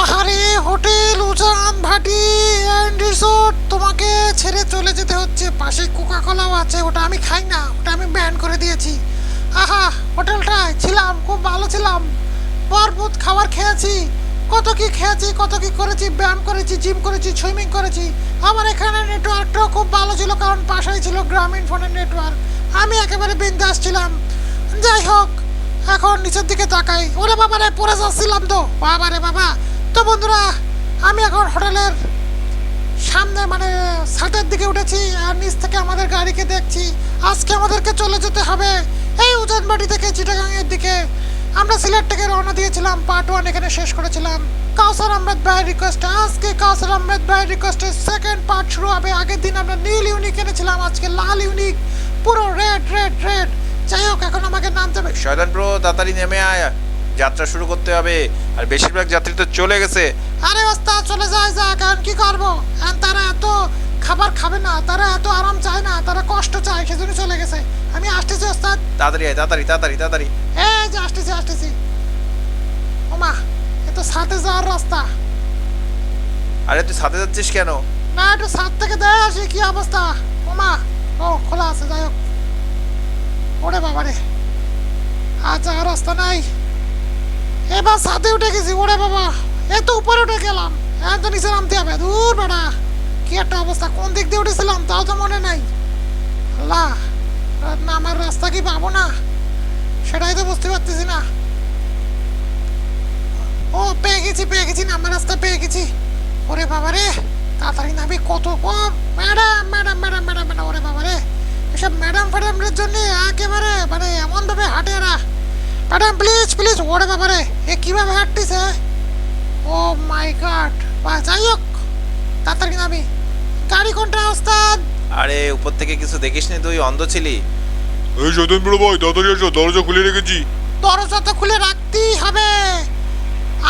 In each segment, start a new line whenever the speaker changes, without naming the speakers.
আহারে, হোটেল, উজান, ভাটি and resort তোমাকে ছেড়ে চলে যেতে হচ্ছে। পাশে কোকা কোলাও আছে, ওটা আমি খাই না, ওটা আমি ব্যান করে দিয়েছি। আহা, হোটেলটায় ছিলাম, খুব ভালো ছিলাম। পরপুত খাবার খেয়েছি, কত কি খেয়েছি, কত কি করেছি ব্যায়াম করেছি জিম করেছি সুইমিং করেছি। আমার এখানে নেটওয়ার্কটাও খুব ভালো ছিল, কারণ পাশেই ছিল গ্রামীণ ফোনের নেটওয়ার্ক আমি একেবারে বিন্দাস ছিলাম। যাই হোক, এখন নিচের দিকে তাকাই। ওরে বাবারে, পড়ে যাচ্ছিলাম তো। বাবারে বাবা তো বন্ধুরা, আমি এখন হোটেলের সামনে মানে ছাদের দিকে উঠেছি আর নিচ থেকে আমাদের গাড়িকে দেখছি। আজকে আমাদেরকে চলে যেতে হবে এই উজানবাড়ি থেকে চিটাগাংয়ের দিকে। আমরা সিলেট থেকে রওনা দিয়েছিলাম পার্ট ওয়ান এখানে শেষ করেছিলাম। কাউসার আহমেদ ভাইয়ের রিকোয়েস্টে আজকে কাউসার আহমেদ ভাইয়ের রিকোয়েস্টে সেকেন্ড পার্ট শুরু হবে। আগের দিন আমরা নীল ইউনিক এনেছিলাম, আজকে লাল ইউনিক পুরো রেড রেড রেড যাই হোক, এখন আমাকে নামতে হবে।
শয়তান প্রো তাড়াতাড়ি নেমে আয়। যাত্রা শুরু করতে হবে। আর বেশিরভাগ যাত্রী তো চলে গেছে।
আরে ওস্তাদ চলে যায় যা কারণ কি করব? আর তারা এত খাবার খাবে না তারা এত আরাম চায় না তারা কষ্ট চায় সেজন্য চলে গেছে। আমি আসতেছি ওস্তাদ।
তাড়াতাড়ি আয় তাড়াতাড়ি তাড়াতাড়ি তাড়াতাড়ি।
এই যে আসতেছি আসতেছি। ওমা এ তো সাথে যাওয়ার রাস্তা।
আরে তুই সাথে যাচ্ছিস কেন?
না একটু সাত থেকে দেয় আসি কি অবস্থা? ওমা ও খোলা আছে যাই হোক। ওরে বাবারে। আর যাওয়ার রাস্তা নাই। এবার সাথে উঠে গেছি, ওরে বাবা। এত উপরে উঠে গেলাম। এখন তো নিচে নামতে হবে। দূর বেড়া কি একটা অবস্থা। কোন দিক দিয়ে উঠেছিলাম, তাও তো মনে নাই। আর নামার রাস্তা কি পাবো না? সেটাই তো বুঝতে পারতেছি না। ও, পেয়ে গেছি পেয়ে গেছি নামার রাস্তা পেয়ে গেছি। ওরে বাবা রে, তাড়াতাড়ি নামি কত কম। Madam madam madam madam madam, ওরে বাবা রে। এসব ম্যাডাম ফ্যাডামের জন্য একেবারে মানে এমনভাবে হাঁটে এরা। ম্যাডাম প্লিজ প্লিজ ওরে বাবা রে এ কীভাবে হাঁটতিছে ও মাই গড বা যাই হোক তাড়াতাড়ি নামি গাড়ি কোনটা ওস্তাদ?
আরে উপর থেকে কিছু দেখিস নি তুই অন্ধ ছিলি।
এই সতেন বড় ভাই তাড়াতাড়ি এসো দরজা খুলে রেখেছি।
দরজা তো খুলে রাখতেই হবে।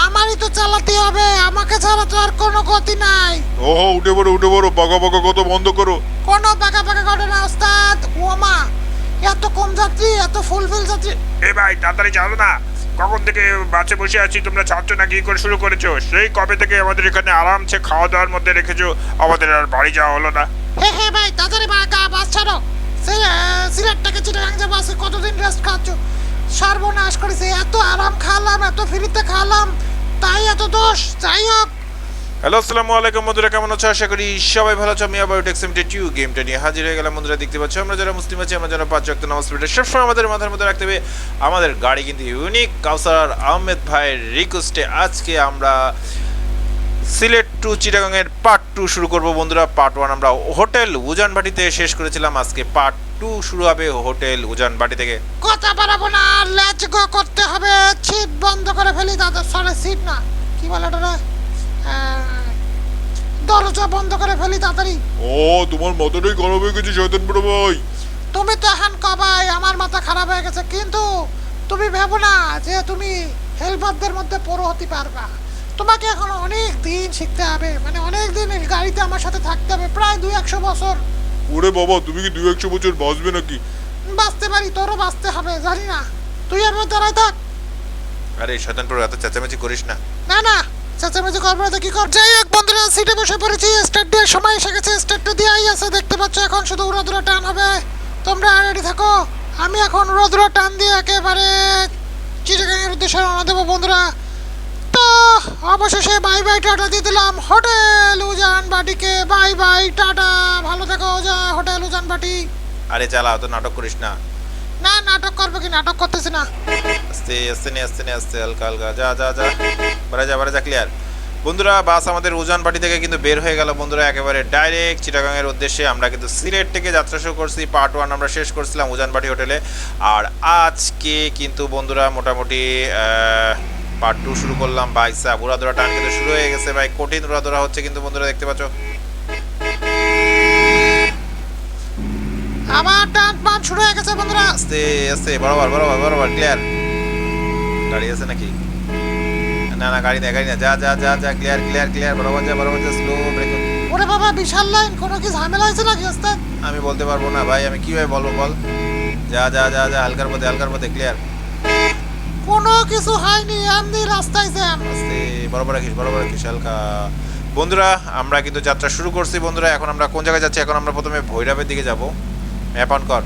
আমারই তো চালাতে হবে আমাকে ছাড়া তো আর কোনো গতি নাই।
ওহো উঠে পড়ো উঠে পড়ো পাকা পাকা কত বন্ধ করো।
কোনো পাকা পাকা করে না ওস্তাদ ও মা। এত কম যাত্রী এত ফুলফিল যাত্রী।
এ ভাই তাড়াতাড়ি চালো না। কখন থেকে বাসে বসে আছি তোমরা ছাড়ছো না কি করে শুরু করেছ? সেই কবে থেকে আমাদের এখানে আরামসে খাওয়া দাওয়ার মধ্যে রেখেছো? আমাদের আর বাড়ি যাওয়া হলো না।
হে হে ভাই তাড়াতাড়ি বাঁকা বাস ছাড়ো। সে সিলেটটাকে চিটাগাং যে বাসে কতদিন রেস্ট খাচ্ছ? সর্বনাশ করেছে এত আরাম খালাম এত ফ্রিতে খালাম। তাই এত দোষ যাই হোক।
হ্যালো, আসসালামু আলাইকুম বন্ধুরা, কেমন আছো? আশা করি সবাই ভালো আছো। আমি আবার টেক্সিমটে টিউ গেমটা নিয়ে হাজির হয়ে গেলাম। বন্ধুরা, দেখতে পাচ্ছ, আমরা যারা মুসলিম আছি, আমরা যারা পাঁচ ওয়াক্ত নামাজ পড়ে সবসময় আমাদের মাথার মধ্যে রাখতে হবে। আমাদের গাড়ি কিন্তু ইউনিক কাউসার আহমেদ ভাইয়ের রিকোয়েস্টে আজকে আমরা সিলেট টু চিটাগাংয়ের পার্ট টু শুরু করব। বন্ধুরা পার্ট ওয়ান আমরা হোটেল উজানবাটিতে শেষ করেছিলাম। আজকে পার্ট টু শুরু হবে হোটেল উজানবাটি থেকে।
কথা বাড়াবো না লেচ গো করতে হবে। সিট বন্ধ করে ফেলি দাদা সরে সিট না। কি বলে ওটা? দরজা বন্ধ করে ফেলি তাড়াতাড়ি।
ও তোমার মাথাটাই খারাপ হয়ে গেছে শয়তান বড় ভাই।
তুমি তো এখন কবাই আমার মাথা খারাপ হয়ে গেছে। কিন্তু তুমি ভেবো না যে তুমি হেলপারদের মধ্যে পড়ো হতে পারবা। তোমাকে এখন অনেক দিন শিখতে হবে। মানে অনেক দিন এই গাড়িতে আমার সাথে থাকতে হবে। প্রায় দুই একশো বছর।
ওরে বাবা তুমি কি দু একশো বছর বাঁচবে নাকি?
বাঁচতে পারি তোরও বাঁচতে হবে জানি না। তুই আমার দাঁড়ায় থাক।
আরে শয়তান শয়তানপুর এত চেঁচামেচি করিস না।
না না। চেঁচামেচি করব তো কি কর যাই হোক বন্ধুরা সিটে বসে পড়েছি স্টার্ট দেওয়ার সময় এসে গেছে স্টার্টটা দিয়েই আছে, দেখতে পাচ্ছ এখন শুধু উড়াদুরা টান হবে। তোমরা রেডি থাকো। আমি এখন উড়াদুরা টান দিয়ে একেবারে চিটাগাংয়ের উদ্দেশ্যে রওনা দেবো, বন্ধুরা। তো, অবশেষে বাই বাই টাটা দিয়ে দিলাম। হোটেল উজান বাটিকে বাই বাই টাটা। ভালো থেকো, যা হোটেল উজান বাটি।
আরে চালা অত নাটক করিস না।
না, নাটক করব কি? নাটক করতেছি না।
আস্তে আস্তে নে আস্তে নে আস্তে হালকা হালকা। যা যা যা। বারে যা বারে যা ক্লিয়ার বন্ধুরা, বাস আমাদের উজান উজানবাটি থেকে কিন্তু বের হয়ে গেল। বন্ধুরা, একেবারে ডাইরেক্ট চিটাগাংয়ের উদ্দেশ্যে আমরা কিন্তু সিলেট থেকে যাত্রা শুরু করছি। পার্ট ওয়ান আমরা শেষ করছিলাম উজানবাটি হোটেলে। আর আজকে কিন্তু বন্ধুরা, মোটামুটি পার্ট টু শুরু করলাম। বাইসা উড়াদোড়া টান কিন্তু শুরু হয়ে গেছে। ভাই, কঠিন উড়াদোড়া হচ্ছে কিন্তু বন্ধুরা, দেখতে পাচ্ছ?
আবার টান পান শুরু হয়ে গেছে বন্ধুরা।
আস্তে আস্তে বরাবর বরাবর বরাবর ক্লিয়ার গাড়ি আছে নাকি? না না গাড়ি নেই গাড়ি না যা যা যা যা ক্লিয়ার ক্লিয়ার ক্লিয়ার বরাবর যা বরাবর যা স্লো ব্রেক
ওরে বাবা বিশাল লাইন কোনো কি ঝামেলা হয়েছে নাকি ওস্তাদ
আমি বলতে পারব না ভাই। আমি কীভাবে বলব বল। যা যা যা যা হালকার পথে হালকার পথে ক্লিয়ার
কোনো কিছু হয়নি আমি রাস্তায় জ্যাম
আস্তে বরাবর রাখিস বরাবর রাখিস হালকা। বন্ধুরা আমরা কিন্তু যাত্রা শুরু করছি বন্ধুরা। এখন আমরা কোন জায়গায় যাচ্ছি? এখন আমরা প্রথমে ভৈরবের দিকে যাব। ম্যাপ অন কর।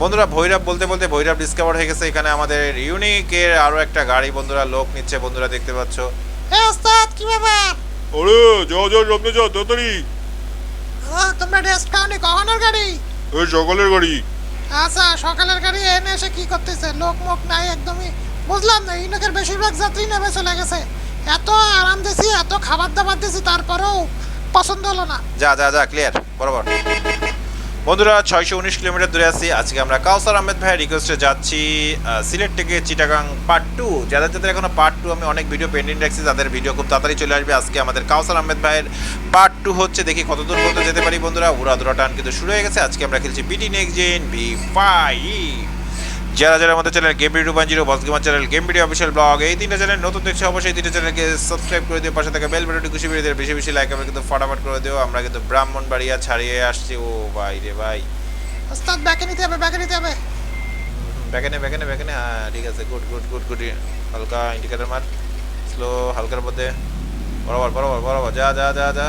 বন্ধুরা ভৈরব বলতে বলতে ভৈরব ডিসকভার হয়ে গেছে। এখানে আমাদের ইউনিকের আরও একটা গাড়ি বন্ধুরা লোক নিচ্ছে বন্ধুরা দেখতে পাচ্ছ।
হ্যাঁ ওস্তাদ কি ব্যাপার?
আরে যাও যাও সামনে যাও তাড়াতাড়ি।
ও, তোমরা রেস্ট খাওনি? কখনোর গাড়ি?
ওই সকালের গাড়ি।
আচ্ছা সকালের গাড়ি এনে এসে কি করতেছে? লোক মুখ নাই একদমই বুঝলাম না ইউনিকের বেশিরভাগ যাত্রী নেমে চলে গেছে। এত আরাম দিছি এত খাবার দাবার দিছি তারপরেও পছন্দ হলো না।
যা যা যা ক্লিয়ার বরাবর। বন্ধুরা, ছয়শো উনিশ কিলোমিটার দূরে আছি। আজকে আমরা কাউসার আহমেদ ভাইয়ের রিকোয়েস্টে যাচ্ছি সিলেট থেকে চিটাগাং পার্ট টু যাদের যাদের এখনও পার্ট টু আমি অনেক ভিডিও পেন্ডিং রাখছি, তাদের ভিডিও খুব তাড়াতাড়ি চলে আসবে। আজকে আমাদের কাউসার আহমেদ ভাইয়ের পার্ট টু হচ্ছে, দেখি কত দূর পর্যন্ত যেতে পারি বন্ধুরা। উড়া দুরা টান কিন্তু শুরু হয়ে গেছে। আজকে আমরা খেলছি বিটি নেক্সট জেন বি ফাইভ যারা যারা আমাদের channel game video one zero boss gamer channel game video official blog এই তিনটা চ্যানেল নতুন দেখছে অবশ্যই তিনটা চ্যানেলকে সাবস্ক্রাইব করে দিও পাশে থাকা বেল বাটনটি খুশি দিও বেশি বেশি লাইক আমরা কিন্তু ফটাফট করে দিও। আমরা কিন্তু ব্রাহ্মণ বাড়িয়া ছাড়িয়ে আসছি। ও ভাই রে ভাই।
ওস্তাদ ব্যাকে নিতে হবে ব্যাকে নিতে হবে।
ব্যাকে নে ব্যাকেনে ব্যাকেনে ব্যাকেনে হ্যাঁ ঠিক আছে গুড গুড গুড গুড হালকা ইন্ডিকেটার মার। স্লো হালকার মধ্যে। বরাবর বরাবর বরাবর। যা যা যা যা।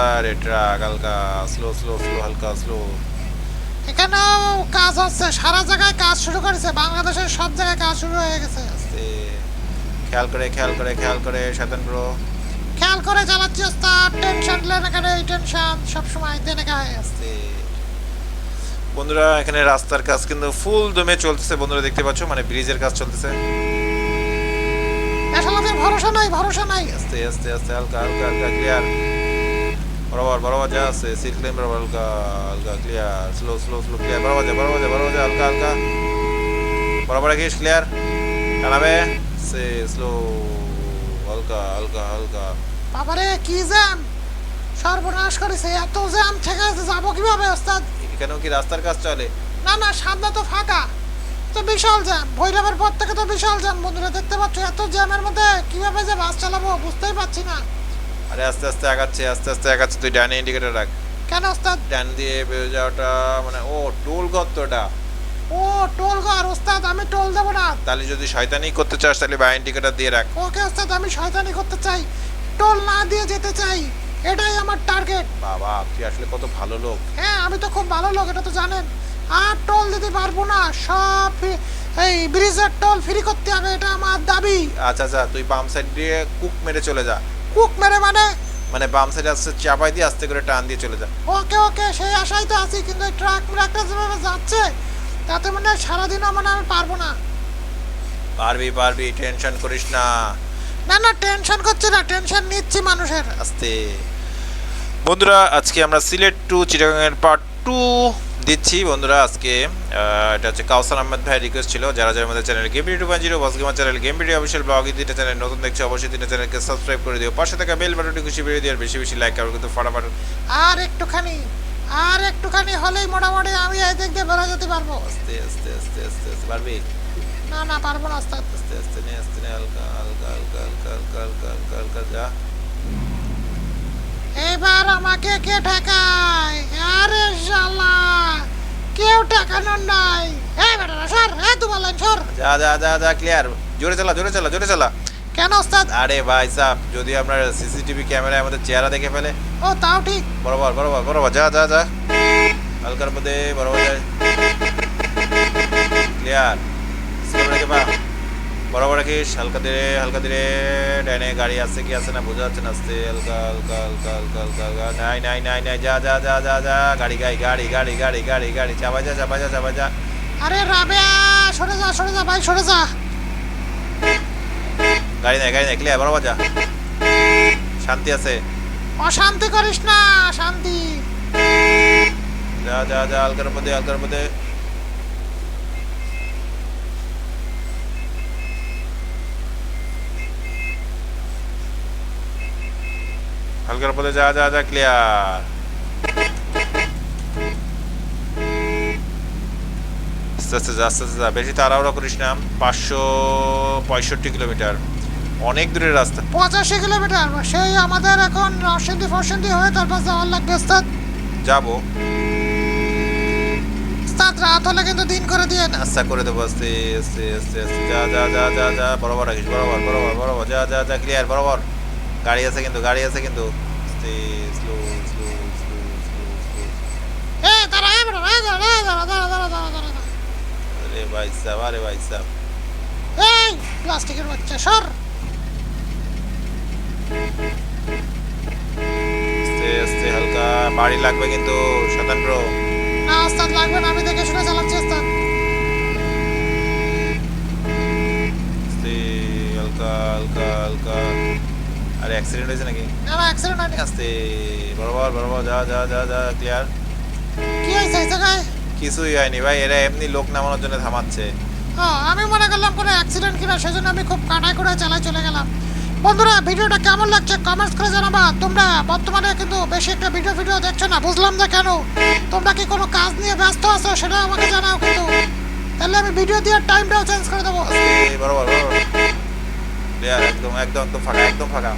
আরে ট্রাক হালকা স্লো স্লো স্লো হালকা স্লো
এখানেও কাজ হচ্ছে সারা জায়গায় কাজ শুরু করেছে বাংলাদেশের সব জায়গায় কাজ শুরু হয়ে গেছে।
খেয়াল করে খেয়াল করে খেয়াল করে শয়তান ব্রো
খেয়াল করে চালাচ্ছি ওস্তাদ টেনশন লেনে কেন এই টেনশন সবসময় দেনে গায়ে
আস্তে বন্ধুরা এখানে রাস্তার কাজ কিন্তু ফুল দমে চলতেছে বন্ধুরা দেখতে পাচ্ছ মানে ব্রিজের কাজ চলতেছে।
আসলে ভরসা নাই ভরসা নাই।
আস্তে আস্তে আস্তে হালকা হালকা হালকা ক্লিয়ার বরাবর বরাবর যা আছে সিট ক্লেম বরাবর হালকা হালকা clear slow slow slow clear বরাবর যা বরাবর যা বরাবর যা হালকা হালকা বরাবর রাখিস টানাবে সে স্লো হালকা হালকা হালকা
বাবারে কি জ্যাম সর্বনাশ করেছে এত জ্যাম থেকে আছে যাব কীভাবে ওস্তাদ
এখানেও কি রাস্তার কাজ চলে
না না সামনে তো ফাঁকা তো বিশাল জ্যাম ভৈরবের পর থেকে তো বিশাল জ্যাম বন্ধুরা দেখতে পাচ্ছ এত জ্যামের মধ্যে কীভাবে যে বাস চালাবো বুঝতেই পারছি না
আরে আস্তে আস্তে আগাচ্ছে, আস্তে আস্তে আগাচ্ছে, তুই ডানে ইন্ডিকেটার রাখ।
কেন ওস্তাদ?
ডান দিয়ে বেরো যাওয়াটা মানে ও, টোল গর্তটা।
ও, টোল ঘর, ওস্তাদ, আমি টোল দেবো না।
তাহলে যদি শয়তানি করতে চাস, তাহলে বা ইন্ডিকেটার দিয়ে রাখ।
ওকে, ওস্তাদ, আমি শয়তানি করতে চাই। টোল না দিয়ে যেতে চাই। এটাই আমার টার্গেট
বাবা, তুই আসলে কত ভালো লোক।
হ্যাঁ আমি তো খুব ভালো লোক, এটা তো জানেন। আর টোল দিতে পারব না। সব এই ব্রিজের টোল ফ্রি করতে হবে, এটা আমার দাবি।
আচ্ছা আচ্ছা তুই বাম সাইড দিয়ে কুক মেরে চলে যা।
কুক মেরে মানে?
মানে বাম সাইডে আসতে চাপাই দিয়ে আস্তে করে টান দিয়ে চলে যা
ওকে ওকে সেই আশাই তো আছি কিন্তু ট্রাক ট্রাকটা যেভাবে যাচ্ছে তাতে মনে হয় সারাদিনও মানে আমি পারব না।
পারবি পারবি টেনশন করিস না।
না না টেনশন করছে না টেনশন নিচ্ছি মানুষের।
আস্তে। বন্ধুরা আজকে আমরা সিলেট টু চিটাগাংয়ের পার্ট টু দিচ্ছি বন্ধুরা আজকে এটা হচ্ছে কাউসার আহমেদ ভাইয়ের রিকোয়েস্ট ছিল। যারা যারা আমাদের channel game video one zero boss gamer channel game video official blog তিনটা চ্যানেল নতুন দেখছে অবশ্যই তিনটা চ্যানেলকে সাবস্ক্রাইব করে দিও। পাশে থাকা বেল বাটনটি খুশি বেরিয়ে দিয়ে আর বেশি বেশি লাইক করো কিন্তু ফটাফট
আর একটুখানি আর একটুখানি হলেই মোটামুটি আমি এই দিক দিয়ে বেরো যেতে পারব।
আস্তে আস্তে আস্তে আস্তে আস্তে পারবি?
না না পারব না
আস্তে আস্তে। নে আস্তে নে হালকা হালকা হালকা হালকা হালকা হালকা হালকা হালকা যা।
এবার আমাকে কে ঠেকায়? আরে শালা কেউ ঠেকানোর নাই। এই বেটা সর এই তোমার লাইন সর।
যা যা যা যা ক্লিয়ার জোরে চালা জোরে চালা জোরে চালা।
কেন ওস্তাদ?
আরে ভাই সাহ যদি আপনার সিসিটিভি ক্যামেরায় আমাদের চেহারা দেখে ফেলে।
ও তাও ঠিক।
বরাবর বরাবর বরাবর যা যা যা। হালকার মধ্যে বরাবর যা ক্লিয়ার পা। বরাবর রাখিস হালকা ধীরে হালকা ধীরে ডাইনে গাড়ি আছে কি আছে না বোঝা যাচ্ছে না আস্তে হালকা হালকা হালকা হালকা হালকা হালকা নাই নাই নাই নাই যা যা যা যা যা গাড়ি গাড়ি গাড়ি গাড়ি গাড়ি গাড়ি গাড়ি চাপা যা চাপা যা চাপা যা।
আরে রাবেয়া সরে যা সরে যা ভাই সরে যা।
গাড়ি নাই গাড়ি নাই ক্লিয়ার বরাবর যা। শান্তি আছে?
অশান্তি করিস না শান্তি।
যা যা যা হালকার মধ্যে হালকার মধ্যে। হালকার মধ্যে যা যা যা ক্লিয়ার আস্তে আস্তে যা আস্তে আস্তে যা। বেশি তাড়াহুড়া করিস না। পাঁচশো পঁয়ষট্টি কিলোমিটার। অনেক দূরের রাস্তা।
পঁচাশি কিলোমিটার? সেই আমাদের এখন নরসিংদী ফরসিংদী হয়ে তারপর যাওয়ার লাগবে ওস্তাদ।
যাব।
ওস্তাদ রাত হলে কিন্তু দিন করে দিয়ে
আচ্ছা করে দেবো। আস্তে আস্তে আস্তে আস্তে। যা যা যা যা যা। বরাবর রাখিস বরাবর বরাবর বরাবর। যা যা যা ক্লিয়ার বরাবর। গাড়ি আছে কিন্তু গাড়ি আছে কিন্তু। আরে ভাই সাহেব আরে ভাই সাহেব।
এই প্লাস্টিকের বাচ্চা সর।
আস্তে আস্তে হালকা। বাড়ি লাগবে কিন্তু প্রো
না ওস্তাদ লাগবে না আমি দেখে শুনে চালাচ্ছি ওস্তাদ।
আস্তে হালকা হালকা হালকা। আরে অ্যাক্সিডেন্ট হয়েছে নাকি?
না না অ্যাক্সিডেন্ট হয়নি।
আস্তে বরাবর বরাবর যা যা যা যা ক্লিয়ার
কি হয়েছে জায়গায়?
কিছুই হয়নি ভাই এরা এমনি লোক নামানোর জন্য থামাচ্ছে।
আমি মনে করলাম কোনো অ্যাক্সিডেন্ট কিনা সেজন্য আমি খুব কাটাই করে চালাই চলে গেলাম। বন্ধুরা ভিডিওটা কেমন লাগছে কমেন্টস করে জানাবা। তোমরা বর্তমানে কিন্তু বেশি একটা ভিডিও ভিডিও দেখছ না বুঝলাম না কেন? তোমরা কি কোনো কাজ নিয়ে ব্যস্ত আছো সেটা আমাকে জানাও কিন্তু। তাহলে আমি ভিডিও দেওয়ার টাইমটাও চেঞ্জ করে দেবো।
বরাবর বরাবর ক্লিয়ার একদম একদম একদম ফাঁকা একদম ফাঁকা।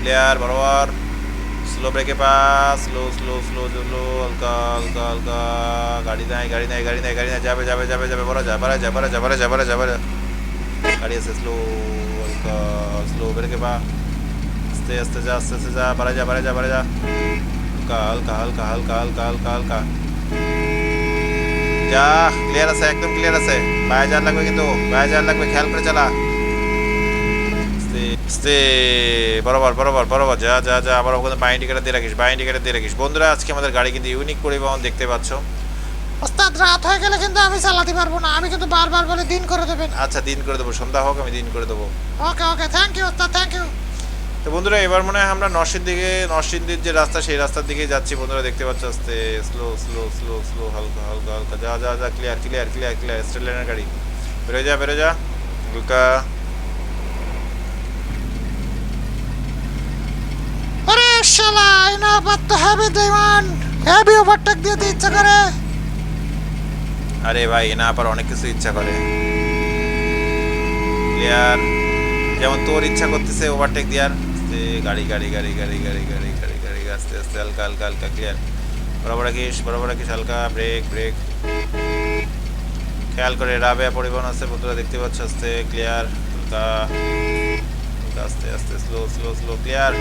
ক্লিয়ার বরাবর। স্লো ব্রেকে pass slow slow slow slow হালকা হালকা হালকা। গাড়ি নাই গাড়ি নাই গাড়ি নাই গাড়ি নাই, যাবে যাবে যাবে যাবে বড় যা বারে যা বারে যা বারে যা বারে যা বারে গাড়ি আছে স্লো হালকা স্লো ব্রেকে পা আস্তে আস্তে যা, আস্তে আস্তে যা বারে যা বারে যা বারে যা। হালকা হালকা হালকা হালকা হালকা হালকা হালকা। যা ক্লিয়ার আছে একদম ক্লিয়ার আছে। বাইরে যাওয়ার লাগবে কিন্তু বাইরে যাওয়ার লাগবে খেয়াল করে চালা। বরাবর বরাবর বরাবর। যা যা যা আবার ওখানে বাই ইন্ডিকেটার দিয়ে রাখিস বাই ইন্ডিকেটার দিয়ে রাখিস। বন্ধুরা আজকে আমাদের গাড়ি কিন্তু ইউনিক পরিবহন দেখতে পাচ্ছ।
ওস্তাদ রাত হয়ে গেলে কিন্তু আমি চালাতে পারব না। আমি কিন্তু বারবার বলে দিন করে দেবেন।
আচ্ছা দিন করে দেবো। সন্ধ্যা হোক আমি দিন করে দেবো।
ওকে ওকে থ্যাংক ইউ ওস্তাদ থ্যাংক ইউ
তো বন্ধুরা এবার মনে হয় আমরা নরসিং দিকে নরসিংদীর যে রাস্তা সেই রাস্তার দিকে যাচ্ছি। বন্ধুরা দেখতে পাচ্ছ আস্তে স্লো স্লো স্লো স্লো হালকা হালকা হালকা। যা যা যা ক্লিয়ার ক্লিয়ার ক্লিয়ার ক্লিয়ার লাইনের গাড়ি। বেরো যা বেরো যা। হালকা।
আরে শালা ইনা বাত তো ডিমান্ড ওভারটেক দিতে ইচ্ছা করে
আরে ভাই আবার অনেক কিছু ইচ্ছা করে। ক্লিয়ার যেমন তোর ইচ্ছা করতেছে ওভারটেক দেওয়ার। গাড়ি গাড়ি গাড়ি গাড়ি গাড়ি গাড়ি গাড়ি গাড়ি আস্তে আস্তে হালকা হালকা হালকা ক্লিয়ার বরাবর রাখিস বরাবর রাখিস হালকা ব্রেক ব্রেক খেয়াল করে রাবেয়া পরিবহন আছে বন্ধুরা দেখতে পাচ্ছ আস্তে ক্লিয়ার হালকা আস্তে আস্তে স্লো স্লো স্লো ক্লিয়ার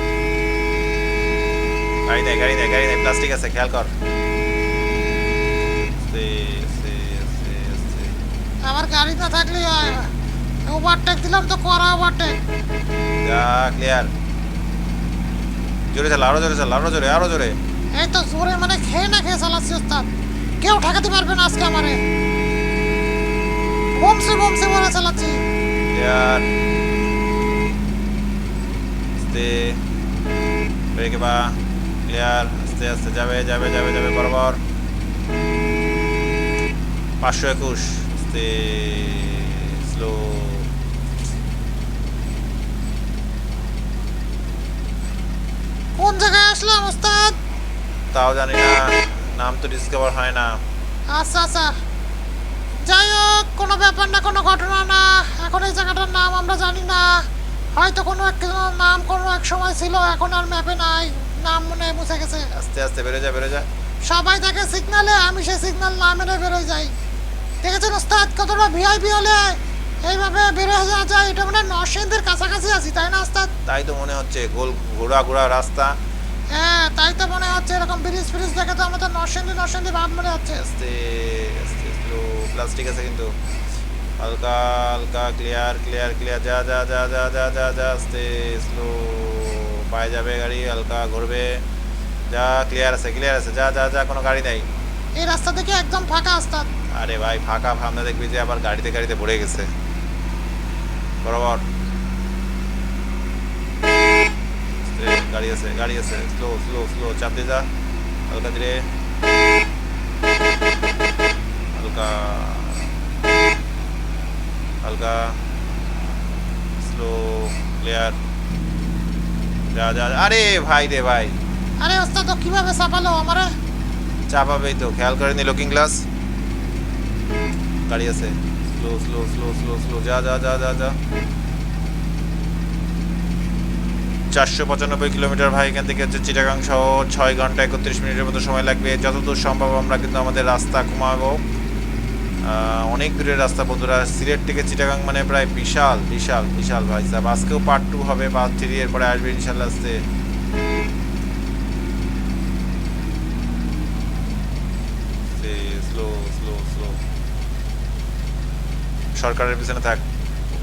গাড়ি নেই গাড়ি নেই গাড়ি নেই প্লাস্টিক আছে খেয়াল কর।
আমার গাড়ি না থাকলে ওভারটেক দিলাম তো করা ওভারটেক
যা ক্লিয়ার জোরে চালা আরও জোরে চালা আরও জোরে আরও জোরে।
এই তো জোরে মানে খেয়ে না খেয়ে চালাচ্ছি ওস্তাদ। কেউ ঠেকাতে পারবে না আজকে আমারে। বমসে বমসে বলে চালাচ্ছি।
ক্লিয়ার আস্তে। ব্রেকে বা ক্লিয়ার আস্তে আস্তে যাবে যাবে যাবে যাবে বরাবর। পাঁচশো একুশ আস্তে। স্লো
কোন জায়গায় আসলাম ওস্তাদ।
তাও জানি না নাম তো ডিসকভার হয় না।
আচ্ছা আচ্ছা। যাই হোক কোনো ব্যাপার না কোনো ঘটনা না। এখন এই জায়গাটার নাম আমরা জানি না। হয়তো কোনো এক নাম কোনো এক সময় ছিল এখন আর ম্যাপে নাই। নাম মনে মুছে গেছে।
আস্তে আস্তে বেরো যা বেরো যা।
সবাই থাকে সিগনালে আমি সেই সিগনাল না মেনে বেরোয় যাই। দেখেছেন ওস্তাদ কতটা ভিআইপি হলে? এইভাবে বেরো যাওয়া যায় এটা মানে নরসিংদের কাছাকাছি আছি তাই না ওস্তাদ?
তাই তো মনে হচ্ছে গোল ঘোরা ঘোরা রাস্তা।
হ্যাঁ তাই তো মনে হচ্ছে এরকম ব্রিজ ফ্রিজ দেখে তো আমাদের নরসিংদী নরসিংদী ভাব মনে হচ্ছে।
আস্তে আস্তে স্লো প্লাস্টিক আছে কিন্তু। হালকা হালকা ক্লিয়ার ক্লিয়ার ক্লিয়ার যা যা যা যা যা যা যা আস্তে স্লো পায়ে যাবে গাড়ি হালকা ঘুরবে। যা ক্লিয়ার আছে ক্লিয়ার আছে যা যা যা কোনো গাড়ি নেই।
এই রাস্তা থেকে একদম ফাঁকা ওস্তাদ
আরে ভাই ফাঁকা সামনে দেখবি যে আবার গাড়িতে গাড়িতে ভরে গেছে। বরাবর আস্তে, গাড়ি আছে গাড়ি আছে স্লো স্লো স্লো চাপ দিয়ে যা হালকা ধীরে হালকা হালকা স্লো ক্লিয়ার যা যা যা। আরে ভাই রে ভাই
আরে ওস্তাদ তো কীভাবে চাপালো আমারে
চাপাবেই তো খেয়াল করেনি লুকিং গ্লাস গাড়ি আছে slow slow slow slow slow যা যা যা যা যা চারশো পঁচানব্বই কিলোমিটার ভাই, এখান থেকে হচ্ছে চিটাগাং শহর ছয় ঘণ্টা একত্রিশ মিনিটের মতো সময় লাগবে। যতদূর সম্ভব আমরা কিন্তু আমাদের রাস্তা কমাবো অনেক দূরের রাস্তা বন্ধুরা, সিলেট থেকে চিটাগাং মানে প্রায় বিশাল বিশাল বিশাল ভাই। সাহেব আজকেও পার্ট টু হবে পার্ট থ্রি এরপরে আসবে ইনশাল্লাহ আসতে। সরকারের পিছনে থাক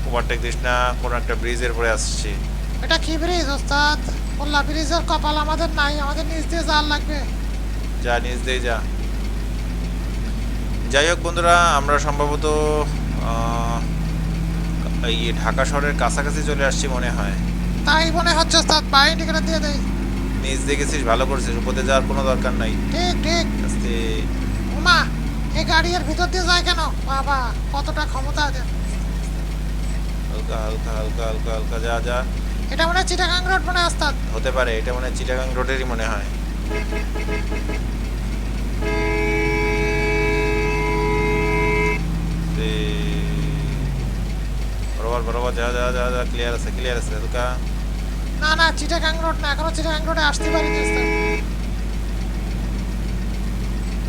ওভারটেক দিস না, কোনো একটা ব্রিজের পরে আসছি।
এটা কি ব্রিজ ওস্তাদ? মোল্লা ব্রিজের কপাল আমাদের নাই আমাদের নিচ দিয়ে জাল লাগবে।
যা নিজ দিয়ে যা। যাই হোক বন্ধুরা আমরা সম্ভবত এই ঢাকা শহরের কাছাকাছি চলে আসছি মনে হয়।
তাই মনে হচ্ছে ওস্তাদ বাইরে টিকিট দিয়ে দেই।
নিজ দিয়ে গেছিস ভালো করছিস উপরে যাওয়ার কোনো দরকার নাই।
ঠিক ঠিক।
আস্তে।
ওমা এই গাড়ি এর ভিতর দিয়ে যায় কেন? বাবা কতটা ক্ষমতা আছে।
হালকা হালকা হালকা হালকা হালকা যা যা।
এটা মনে হয় চিটাগাং রোড মনে ওস্তাদ।
হতে পারে এটা মনে হয় চিটাগাং রোডেরই মনে হয়। তে, বরাবর বরাবর যা যা যা যা ক্লিয়ার আছে ক্লিয়ার আছে হালকা
না না চিটাগাং রোড না এখনও চিটাগাং রোডে আসতে পারিনি ওস্তাদ।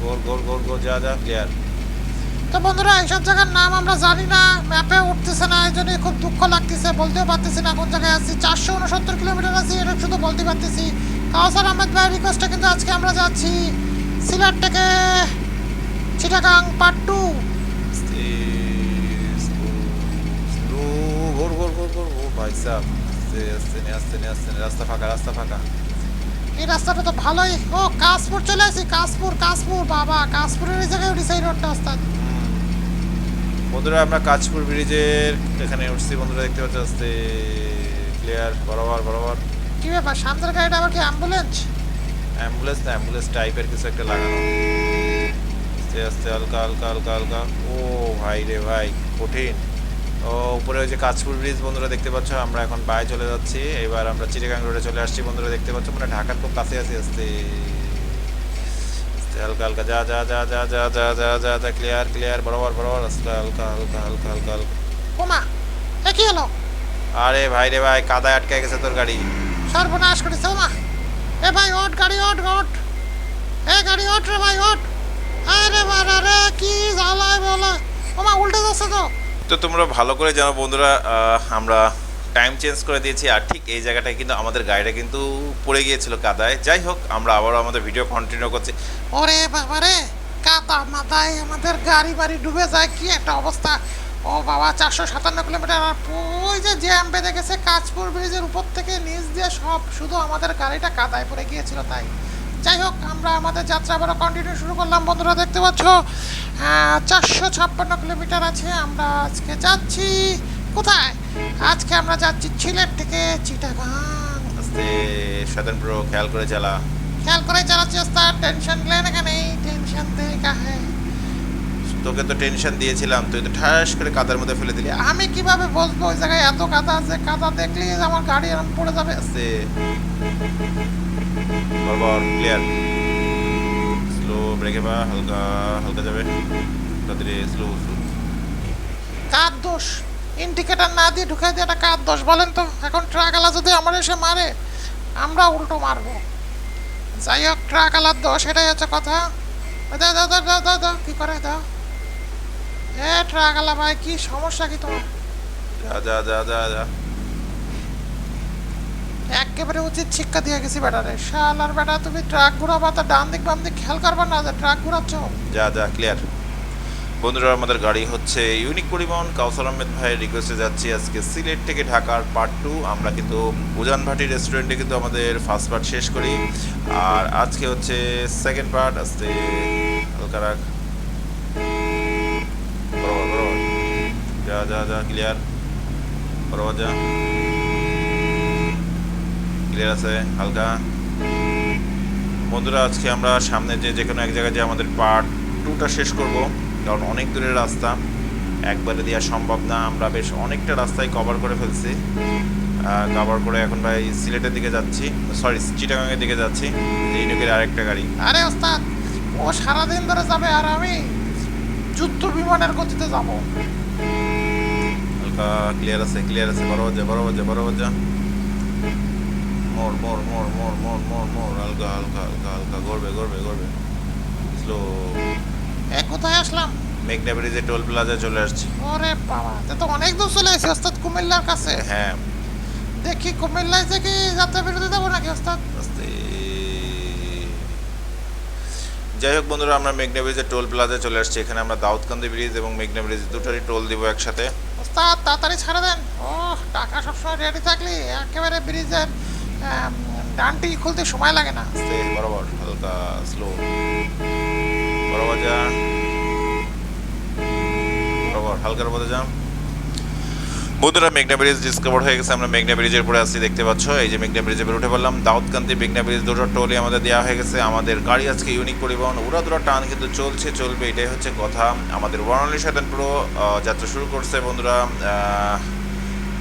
গোল গোল গোল গোল যা যা ক্লিয়ার
তো বন্ধুরা, এইসব জায়গার নাম আমরা জানি না ম্যাপে উঠতেছে না এই জন্যই খুব দুঃখ লাগতেছে, বলতেও পারতেছি না কোন জায়গায় আছি। চারশো উনসত্তর কিলোমিটার আছি এটা শুধু বলতে পারতেছি। কাউসার আহমেদ ভাই রিকোয়েস্টে কিন্তু আজকে আমরা যাচ্ছি সিলেট থেকে চিটাগাং পার্ট টু
ভাই সাহ রাস্তা ফাঁকা রাস্তা ফাঁকা
এই রাস্তাটা তো ভালোই। ও, কাশপুর চলে আসি, কাশপুর কাশপুর, বাবা, কাশপুরের এই জায়গায় উঠেছে এই রোডটা ওস্তাদ।
বন্ধুরা আমরা কাজপুর ব্রিজের এখানে উঠছি। বন্ধুরা দেখতে পাচ্ছি আস্তে ক্লিয়ার বরাবর বরাবর।
কি ব্যাপার? সামনের গাড়িটা আবার কি অ্যাম্বুলেন্স
অ্যাম্বুলেন্স না অ্যাম্বুলেন্স টাইপের কিছু একটা লাগানো। আস্তে আস্তে হালকা হালকা হালকা হালকা। ও ভাই রে ভাই কঠিন। ও উপরে ওই যে কাজপুর ব্রিজ বন্ধুরা দেখতে পাচ্ছ? আমরা এখন বাই চলে যাচ্ছি। এবার আমরা চিটাগাং রোডে চলে আসছি। বন্ধুরা দেখতে পাচ্ছ? মানে ঢাকার খুব কাছে আছি আস্তে। হালকা হালকা যা যা যা যা যা যা যা যা যা ক্লিয়ার ক্লিয়ার বরাবর বরাবর আস্তে হালকা হালকা হালকা হালকা হালকা।
ওমা এ কি হলো?
আরে ভাই রে ভাই কাদায় আটকে গেছে তোর গাড়ি।
সর্বনাশ করেছে ওমা। এ ভাই ওট গাড়ি ওট ওট এ গাড়ি ওট রে ভাই ওঠ। আরে বাবা রে কি জ্বালায় বলে। ওমা উল্টে যাচ্ছে তো।
তো তোমরা ভালো করে জানো বন্ধুরা আমরা টাইম চেঞ্জ করে দিয়েছি, আর ঠিক এই জায়গাটায় কিন্তু আমাদের গাড়িটা কিন্তু পড়ে গিয়েছিল কাদায়। যাই হোক, আমরা আবারও আমাদের ভিডিও কন্টিনিউ করছি।
ওরে বাবা রে, কাদা মাথায় আমাদের গাড়ি বাড়ি ডুবে যায়, কি একটা অবস্থা। ও বাবা, চারশো সাতান্ন কিলোমিটার, আর ওই যে জ্যাম বেঁধে গেছে কাঁচপুর ব্রিজের উপর থেকে নিচ দিয়ে সব, শুধু আমাদের গাড়িটা কাদায় পড়ে গিয়েছিল তাই। যাই হোক, আমরা আমাদের যাত্রা আবারও কন্টিনিউ শুরু করলাম। বন্ধুরা, দেখতে পাচ্ছ? চারশো ছাপ্পান্ন কিলোমিটার আছে, আমরা আজকে যাচ্ছি। কোথায়? আজকে আমরা যাচ্ছি সিলেট থেকে চিটাগাং।
আস্তে স্বাধীন প্রো খেয়াল করে চালা।
খেয়াল করে চালাচ্ছি ওস্তাদ টেনশন লেন এখানে টেনশন দে কাহে।
তোকে তো টেনশন দিয়েছিলাম তুই তো ঠাস করে কাদার মধ্যে ফেলে দিলি।
আমি কীভাবে বসবো ওই জায়গায় এত কাদা আছে কাদা দেখলি আমার গাড়ি এরকম পড়ে যাবে?
আস্তে। বরাবর ক্লিয়ার স্লো ব্রেকে বা হালকা হালকা যাবে। তাড়াতাড়ি স্লো স্লো
কার দোষ? ইন্ডিকেটার না দিয়ে ঢুকাই দিয়ে একটা কার দোষ বলেন তো। এখন ট্রাকওয়ালা যদি আমার এসে মারে আমরা উল্টো মারবো। যাই হোক ট্রাকওয়ালার দোষ এটাই হচ্ছে কথা। দাও দাও দাও দাও দাও দাও কি করে দাও। এ ট্রাকওয়ালা ভাই কি সমস্যা কি তোমার?
যা যা যা যা যা।
একেবারে উচিত শিক্ষা দিয়ে গেছি বেটারে শালার বেটা তুমি ট্রাক ঘুরাবা তো ডান দিক বাম দিক খেয়াল করবা না যে ট্রাক ঘুরাচ্ছ।
যা যা ক্লিয়ার বন্ধুরা, আমাদের গাড়ি হচ্ছে ইউনিক পরিবহন। কাউসার আহমেদ ভাইয়ের রিকোয়েস্টে যাচ্ছি আজকে সিলেট থেকে ঢাকার পার্ট টু আমরা কিন্তু উজান ভাটি রেস্টুরেন্টে কিন্তু আমাদের ফার্স্ট পার্ট শেষ করি। আর আজকে হচ্ছে সেকেন্ড পার্ট আজকে হালকা রাখ যা যা যা ক্লিয়ার বরাবর যা। ক্লিয়ার আছে, হালকা। বন্ধুরা, আজকে আমরা সামনে যে যে কোনো এক জায়গায় যে আমাদের পার্ট টুটা শেষ করব। কারণ অনেক দূরের রাস্তা। একবারে দেওয়া সম্ভব না। আমরা বেশ অনেকটা রাস্তায় কভার করে ফেলছি। কভার করে এখন ভাই সিলেটের দিকে যাচ্ছি। সরি চিটাগাংয়ের দিকে যাচ্ছি। ইউনিকের আরেকটা গাড়ি।
আরে ওস্তাদ ও সারাদিন ধরে যাবে আর আমি যুদ্ধ বিমানের গতিতে যাব।
হালকা ক্লিয়ার আছে ক্লিয়ার আছে। বরাবর যা বরাবর যা বরাবর যা। মোর মোর মোর মোর মোর মোর মোর হালকা হালকা হালকা হালকা। গড়বে গড়বে গড়বে স্লো
কোথায় আসলাম?
মেঘনা ব্রিজে টোল প্লাজা চলে আসছি।
ওরে বাবা তা তো অনেক দূর চলে এসেছি ওস্তাদ কুমিল্লার কাছে।
হ্যাঁ।
দেখি কুমিল্লায় থেকে যাত্রা বিরতি দেবো নাকি ওস্তাদ?
যাই হোক বন্ধুরা আমরা মেঘনা ব্রিজের টোল প্লাজা চলে আসছি। এখানে আমরা দাউদকান্দি ব্রিজ এবং মেঘনা ব্রিজ দুটোরই টোল দিব একসাথে।
ওস্তাদ তাড়াতাড়ি ছাড়ে দেন। ও টাকা সবসময় রেডি থাকলে একেবারে ব্রিজের ডানটি খুলতে সময় লাগে না।
বরাবর হালকা স্লো বরাবর হালকার মধ্যে বন্ধুরা মেঘনা ব্রিজ ডিসকভার হয়ে গেছে। আমরা মেঘনা ব্রিজের উপরে আসছি দেখতে পাচ্ছ। এই যে মেঘনা ব্রিজে উপরে উঠে পড়লাম। দাউদকান্দি মেঘনা ব্রিজ দুটো টোলই আমাদের দেওয়া হয়ে গেছে। আমাদের গাড়ি আজকে ইউনিক পরিবহন। উড়াদুরা টান কিন্তু চলছে চলবে এটাই হচ্ছে কথা। আমাদের বর্ণালী সাধন পুরো যাত্রা শুরু করছে বন্ধুরা।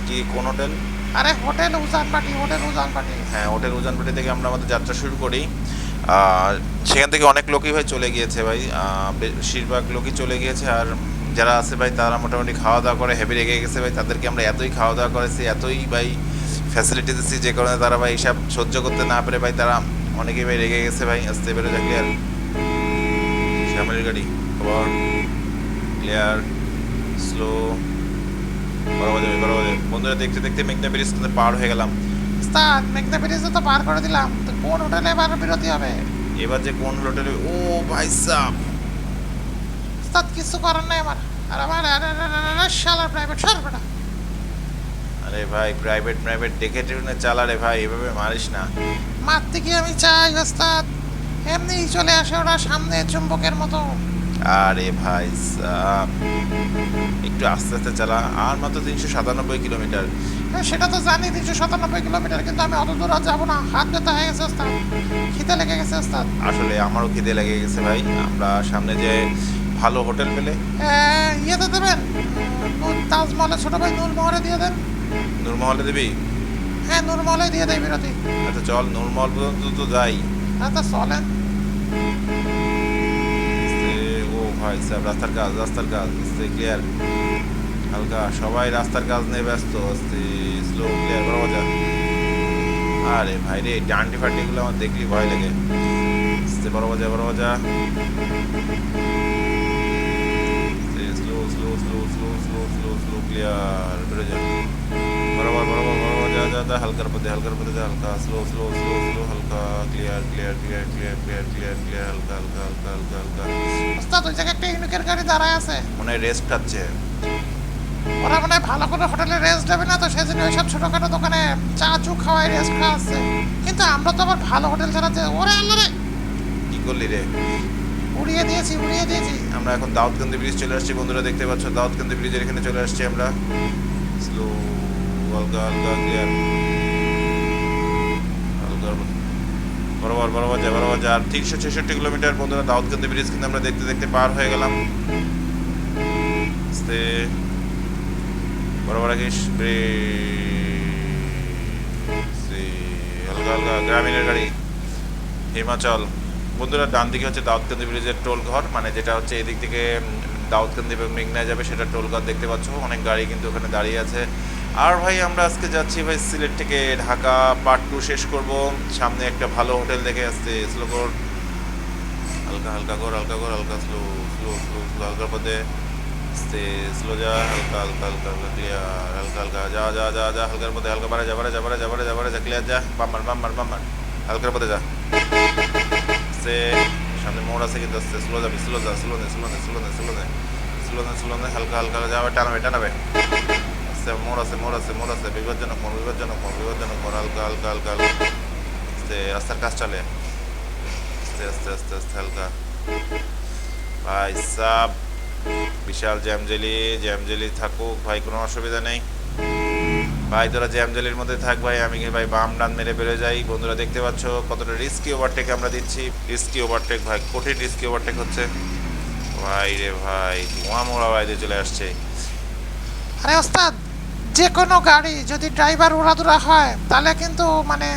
কি কোন হোটেল
আরে হোটেল উজানবাটি হোটেল উজানবাটি
হ্যাঁ হোটেল উজানপেটি থেকে আমরা আমাদের যাত্রা শুরু করি। সেখান থেকে অনেক লোকই ভাই চলে গিয়েছে ভাই। বেশিরভাগ লোকই চলে গিয়েছে আর যারা আছে ভাই, তারা মোটামুটি খাওয়া দাওয়া করে হেভি রেগে গেছে ভাই। তাদেরকে আমরা এতই খাওয়া দাওয়া করেছি, এতই ভাই ফ্যাসিলিটি দিচ্ছি যে কারণে তারা ভাই এসব সহ্য করতে না পেরে ভাই তারা অনেকেই ভাই রেগে গেছে ভাই। আসতে পেরে যাকে আর শ্যামের গাড়ি খবর ক্লিয়ার স্লো বড় বড় বন্ধুরা দেখতে দেখতে মেঘনা ব্রিজ পার হয়ে গেলাম।
ওস্তাদ মেঘনা ব্রিজে তো পার করে দিলাম। তো কোন হোটেলে এবার বিরতি হবে?
এবার যে কোন হোটেলে ও ভাই সাহ
ওস্তাদ কিছু করার নাই আমার। আর আমার শালার প্রাইভেট সর বেটা
আরে ভাই প্রাইভেট প্রাইভেট দেখে টেনে চালা রে ভাই এভাবে মারিস না।
মারতে কি আমি চাই ওস্তাদ। এমনি চলে আসে ওরা সামনে চুম্বকের মতো।
আরে ভাই একটু আস্তে আস্তে চালা। আর মাত্র তিনশো সাতানব্বই কিলোমিটার।
হ্যাঁ, সেটা তো জানি তিনশো সাতানব্বই কিলোমিটার কিন্তু আমি অত দূর আর যাব না। হাত ব্যথা হয়ে গেছে ওস্তাদ খিদে লেগে গেছে ওস্তাদ
আসলে আমারও খিদে লেগে গেছে ভাই। আমরা সামনে যে ভালো হোটেল পেলে।
ইয়েতে দেবেন। তাজমহলে ছোট ভাই নূরমহলে দিয়ে দেন।
নূরমহলে দিবি?
হ্যাঁ নূরমহলে দিয়ে দেয় বিরতি।
আচ্ছা চল নূরমহল পর্যন্ত তো যাই।
আচ্ছা চলেন।
ও ভাই সাহেব রাস্তার কাজ রাস্তার কাজ আস্তে ক্লিয়ার হালকা, সবাই রাস্তার কাজ নিয়ে ব্যস্ত আস্তে স্লো ক্লিয়ার বড় বাজা আরে ভাই রে, ডান্ডি ফান্ডিগুলো আমার দেখলি ভয় লাগে। আস্তে বড় বাজা বড় বাজা slow slow slow slow slow slow slow clear বেরো যা বরাবর বরাবর বরাবর যা যা যা হালকার পথে হালকার পথে যা হালকা স্লো স্লো স্লো স্লো হালকা clear clear clear clear clear clear clear হালকা হালকা হালকা হালকা হালকা।
ওস্তাদ ওই জায়গায় একটা ইউনিকের গাড়ি দাঁড়ায় আছে।
মনে হয় রেস্ট খাচ্ছে।
ওরা মনে হয় ভালো করে হোটেলে রেস্ট দেবে না তো সেজন্য ওইসব ছোটখাটো দোকানে চা চু খাওয়াই রেস্ট খাওয়াচ্ছে। কিন্তু আমরা তো আবার ভালো হোটেল ছাড়া যে ওরে আল্লাহ রে!
কি করলি রে?
উড়িয়ে দিয়েছি উড়িয়ে দিয়েছি।
আমরা এখন দাউদকান্দি ব্রিজ চলে আসছি। বন্ধুরা দেখতে পাচ্ছ দাউদকান্দি ব্রিজের এখানে চলে আসছি আমরা। স্লো হালকা হালকা হালকা বরাবর বরাবর যা বরাবর যা আর তিনশো ছেষট্টি কিলোমিটার বন্ধুরা, দাউদকান্দি ব্রিজ কিন্তু আমরা দেখতে দেখতে পার হয়ে গেলাম। আস্তে। বরাবর আগিস হালকা হালকা, গ্রামীণের গাড়ি। হিমাচল। বন্ধুরা, ডান দিকে হচ্ছে দাউদকান্দি ব্রিজের টোল ঘর মানে যেটা হচ্ছে এদিক থেকে দাউদকান্দি এবং মেঘনা যাবে সেটা টোল ঘর দেখতে পাচ্ছ। অনেক গাড়ি কিন্তু ওখানে দাঁড়িয়ে আছে। আর ভাই, আমরা আজকে যাচ্ছি ভাই সিলেট থেকে ঢাকা। পার্ট টু শেষ করব। সামনে একটা ভালো হোটেল দেখে আসছে স্লো কর। হালকা হালকা কর হালকা কর, হালকা স্লো স্লো স্লো স্লো হালকার পথে। আস্তে স্লো যা, হালকা হালকা হালকা হালকা ক্লিয়ার হালকা হালকা, যা যা যা যা, হালকার পথে, হালকা বাড়া যা বাড়া যা বাড়া যা ক্লিয়ার যা বাম্বার বাম্বার বাম্বার হালকার পথে যা। সে সামনে মোড় আছে কিন্তু আস্তে। স্লো যাবে স্লো যা স্লো নে স্লো নে স্লো নে স্লো নে স্লো নে, হালকা হালকা যাবে টানাবে টানাবে। আস্তে মোড় আছে মোড় আছে মোড় আছে বিপজ্জনক মোড় বিপজ্জনক মোড় বিপজ্জনক মোড় হালকা হালকা হালকা হালকা। আস্তে রাস্তার কাজ চলে। আস্তে আস্তে আস্তে আস্তে, হালকা। ভাই সাব, বিশাল জ্যামজেলি জ্যামজেলি থাকুক, ভাই, কোনো অসুবিধা নেই। ভাই, তোরা জ্যামজেলির মধ্যে থাক, ভাই, আমি ভাই, বাম ডান মেরে বেরো যাই? বন্ধুরা, দেখতে পাচ্ছ কতটা রিস্কি ওভারটেক আমরা দিচ্ছি। রিস্কি ওভারটেক ভাই, কঠিন রিস্কি ওভারটেক হচ্ছে। ভাই রে ভাই, ধোঁয়া মোড়া বাইরে চলে আসছে।
আরে ওস্তাদ যে কোনো গাড়ি যদি ড্রাইভার উড়াদুরা হয় তাহলে কিন্তু মানে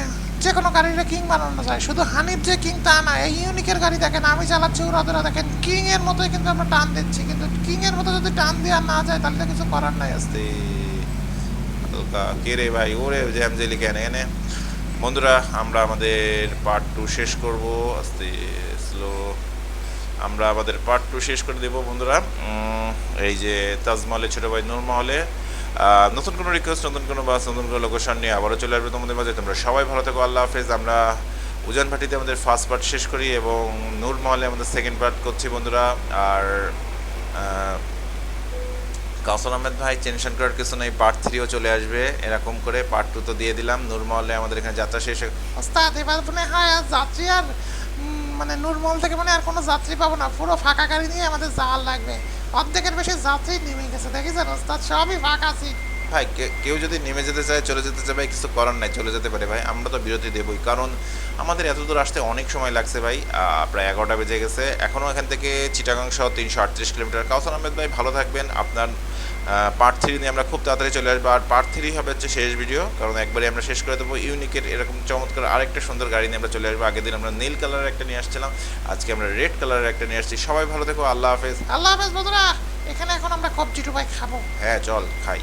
যে কোনো গাড়ির কিং বানানো যায়। শুধু হানিফ যে কিং তা না এই ইউনিকের গাড়ি দেখেন আমি চালাচ্ছি উড়াদুরা দেখেন কিং এর মতোই কিন্তু আমরা টান দিচ্ছি। কিন্তু কিং এর মতো যদি টান দেওয়া না যায় তাহলে তো কিছু করার নাই।
আস্তে। কে রে ভাই? ওরে জ্যামজেলি কেন এনে বন্ধুরা আমরা আমাদের পার্ট টু শেষ করব। আস্তে স্লো আমরা আমাদের পার্ট টু শেষ করে দেবো বন্ধুরা। এই যে তাজমহলে ছোটো ভাই নূরমহলে আহ, নতুন কোনো রিকোয়েস্ট নতুন কোনো বাস নতুন কোনো লোকেশন নিয়ে আবারও চলে আসবে তোমাদের মাঝে। তোমরা সবাই ভালো থেকো আল্লাহ হাফেজ। আমরা উজান ভাটিতে আমাদের ফার্স্ট পার্ট শেষ করি এবং নূরমহলে আমাদের সেকেন্ড পার্ট করছি বন্ধুরা। আর আহ, কাউসার আহমেদ ভাই টেনশন করার কিছু নেই পার্ট থ্রিও চলে আসবে। এরকম করে পার্ট টু তো দিয়ে দিলাম। নূরমহলে আমাদের এখানে যাত্রা শেষ
হয় যাত্রী আর মানে নূরমহল থেকে মানে আর কোনো যাত্রী পাবো না। পুরো ফাঁকা গাড়ি নিয়ে আমাদের জাল লাগবে। অর্ধেকের বেশি যাত্রী নেমে গেছে, দেখেছেন? ওস্তাদ, সবই ফাঁকা সিট
ভাই কেউ যদি নেমে যেতে চায়, চলে যেতে চায়, ভাই, কিছু করার নাই, চলে যেতে পারে, ভাই। আমরা তো বিরতি দেবই, কারণ আমাদের এত দূর আসতে অনেক সময় লাগছে, ভাই। প্রায় এগারোটা বেজে গেছে। এখনও এখান থেকে চিটাগাং সহ তিনশো আটত্রিশ কিলোমিটার। কাউসার আহমেদ ভাই, ভালো থাকবেন। আপনার পার্ট থ্রি নিয়ে আমরা খুব তাড়াতাড়ি চলে আসব। আর পার্ট থ্রি হবে হচ্ছে শেষ ভিডিও কারণ একবারে আমরা শেষ করে দেবো ইউনিকের এরকম চমৎকার আরেকটা সুন্দর গাড়ি নিয়ে আমরা চলে আসব। আগের দিন আমরা নীল কালারের একটা নিয়ে আসছিলাম আজকে আমরা রেড কালারের একটা নিয়ে আসছি। সবাই ভালো থেকো আল্লাহ হাফেজ।
আল্লাহ হাফেজ বন্ধুরা এখানে এখন আমরা কবজি টুবাই খাব।
হ্যাঁ চল খাই।